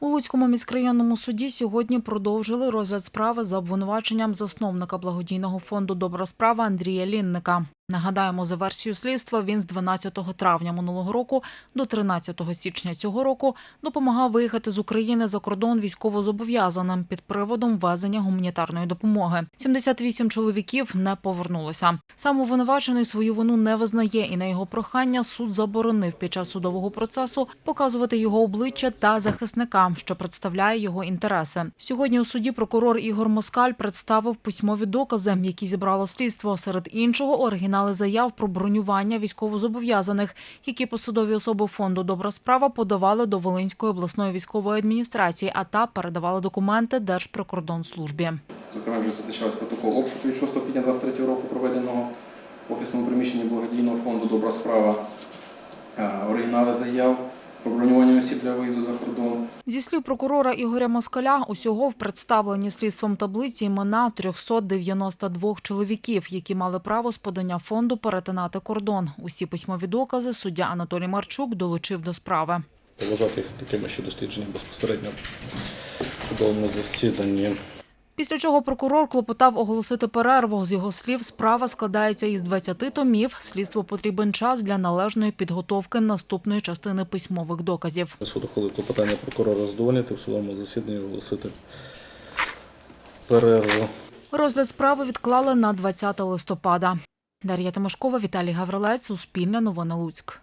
У Луцькому міськрайонному суді сьогодні продовжили розгляд справи за обвинуваченням засновника благодійного фонду Добра справа Андрія Лінника. Нагадаємо, за версією слідства він з 12 травня минулого року до 13 січня цього року допомагав виїхати з України за кордон військовозобов'язаним під приводом ввезення гуманітарної допомоги. 78 чоловіків не повернулося. Сам обвинувачений свою вину не визнає, і на його прохання суд заборонив під час судового процесу показувати його обличчя та захисника, що представляє його інтереси. Сьогодні у суді прокурор Ігор Москаль представив письмові докази, які зібрало слідство. Серед іншого оригінали заяв про бронювання військовозобов'язаних, які посадові особи фонду Добра справа подавали до Волинської обласної військової адміністрації, а та передавали документи Держприкордонслужбі. Зокрема, вже зазначалось протокол обшуку від 6 квітня 23 року, проведеного в офісному приміщенні благодійного фонду Добра справа. Е, Оригінали заяв осіб для виїзду за кордон. Зі слів прокурора Ігоря Москаля, усього в представленні слідством таблиці імена 392 чоловіків, які мали право з подання фонду перетинати кордон. Усі письмові докази суддя Анатолій Марчук долучив до справи. Вважати їх такими, що досліджені безпосередньо в судовому засіданні. Після чого прокурор клопотав оголосити перерву. З його слів, справа складається із 20 томів. Слідству потрібен час для належної підготовки наступної частини письмових доказів. Суд ухвалив клопотання прокурора задовольнити в судовому засіданні оголосити перерву. Розгляд справи відклали на 20 листопада. Дар'я Тимошкова, Віталій Гаврилець, Суспільне новини Луцьк.